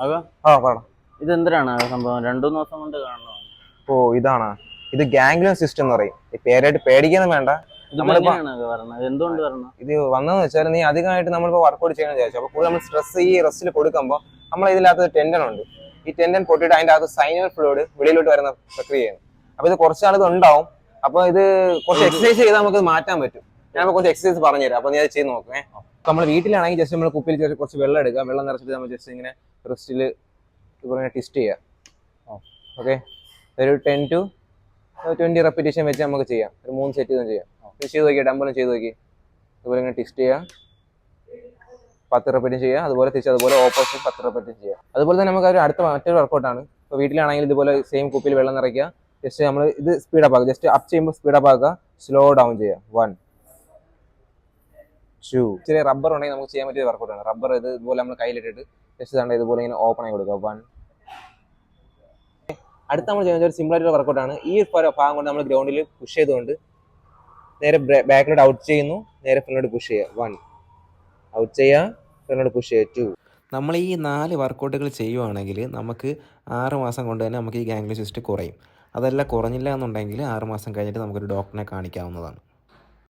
ആ പറ ഇത് എന്തിനാണ് ആക സംഭവം? രണ്ടു ദിവസം കൊണ്ട് കാണണം? ഓ ഇതാണ്. ഇത് ഗാംഗ്ലിയൻ സിസ്റ്റം എന്ന് പറയും. ഈ പേരായിട്ട് പേടിക്കാനും വേണ്ട. എന്തുകൊണ്ട് ഇത് വന്നതെന്ന് വെച്ചാൽ നീ അധികമായിട്ട് നമ്മളിപ്പോ വർക്കൗട്ട് ചെയ്യണം വിചാരിച്ചു. അപ്പൊ കൂടുതൽ നമ്മൾ സ്ട്രെസ് ഈ റെസ്റ്റിൽ കൊടുക്കുമ്പോൾ നമ്മൾ ഇതിനകത്ത് ടെൻഡൻ ഉണ്ട്. ഈ ടെൻഡൻ പൊട്ടിയിട്ട് അതിന്റെ അകത്ത് സൈനൽ ഫ്ലൂയിഡ് വെളിയിലോട്ട് വരുന്ന പ്രക്രിയയാണ്. അപ്പൊ ഇത് കുറച്ച് ആളുകൾ ഉണ്ടാവും. അപ്പൊ ഇത് കുറച്ച് എക്സസൈസ് ചെയ്താൽ നമുക്ക് മാറ്റാൻ പറ്റും. ഞാൻ കുറച്ച് എക്സസൈസ് പറഞ്ഞുതരാം. അപ്പൊ നീ അത് ചെയ്ത് നോക്കേ. നമ്മൾ വീട്ടിലാണെങ്കിൽ ജസ്റ്റ് നമ്മൾ കുപ്പിയിൽ കുറച്ച് വെള്ളം എടുക്കുക. വെള്ളം നിറച്ചിട്ട് നമ്മൾ ജസ്റ്റ് ഇങ്ങനെ റിസ്റ്റിൽ ഇതുപോലെ ട്വിസ്റ്റ് ചെയ്യുക. ഓക്കെ ഒരു ടെൻ ടു ട്വന്റി റെപ്പിറ്റേഷൻ വെച്ച് നമുക്ക് ചെയ്യാം. ഒരു മൂന്ന് സെറ്റ് ഇതും ചെയ്യാം. ചെയ്ത് നോക്കിയാൽ ഡമ്പലും ചെയ്ത് നോക്കി അതുപോലെ ഇങ്ങനെ ട്വിസ്റ്റ് ചെയ്യുക. പത്ത് റെപ്പിറ്റും ചെയ്യുക. അതുപോലെ തിരിച്ച് അതുപോലെ ഓപ്പോസിറ്റ് പത്ത് റെപ്പിറ്റും ചെയ്യുക. അതുപോലെ തന്നെ നമുക്ക് ഒരു അടുത്ത മറ്റൊരു വർക്കൗട്ടാണ് ഇപ്പോൾ വീട്ടിലാണെങ്കിൽ ഇതുപോലെ സെയിം കുപ്പിയിൽ വെള്ളം നിറയ്ക്കുക. ജസ്റ്റ് നമ്മൾ ഇത് സ്പീഡപ്പ് ആക്കുക. ജസ്റ്റ് അപ്പ് ചെയ്യുമ്പോൾ സ്പീഡപ്പ് ആക്കുക. സ്ലോ ഡൗൺ ചെയ്യുക. വൺ ടു ചെറിയ റബ്ബർ ഉണ്ടെങ്കിൽ നമുക്ക് ചെയ്യാൻ പറ്റിയ വർക്കൗട്ടാണ് റബ്ബർ ഇത് ഇതുപോലെ നമ്മൾ കയ്യിലിട്ടിട്ട് ജസ്റ്റ് തന്നെ ഇതുപോലെ ഇങ്ങനെ ഓപ്പൺ ആയി കൊടുക്കുക. വൺ അടുത്ത നമ്മൾ ചെയ്യുന്ന ഒരു സിമ്പിൾ ആയിട്ടുള്ള വർക്കൗട്ടാണ് ഈ ഭാഗം കൊണ്ട് നമ്മൾ ഗ്രൗണ്ടിൽ പുഷ് ചെയ്തുകൊണ്ട് നേരെ ബാക്കിലോട്ട് ഔട്ട് ചെയ്യുന്നു. നേരെ ഫ്രണ്ടിലോട്ട് പുഷ് ചെയ്യുക. വൺ ഔട്ട് ചെയ്യുക. ഫ്രണ്ടിലോട്ട് പുഷ് ചെയ്യുക. ടു നമ്മൾ ഈ നാല് വർക്കൗട്ടുകൾ ചെയ്യുവാണെങ്കിൽ നമുക്ക് ആറ് മാസം കൊണ്ട് തന്നെ നമുക്ക് ഈ ഗാംഗ്ലിയോസിസ്റ്റ് കുറയും. അതല്ല കുറഞ്ഞില്ല എന്നുണ്ടെങ്കിൽ ആറ് മാസം കഴിഞ്ഞിട്ട് നമുക്കൊരു ഡോക്ടറിനെ കാണിക്കാവുന്നതാണ്.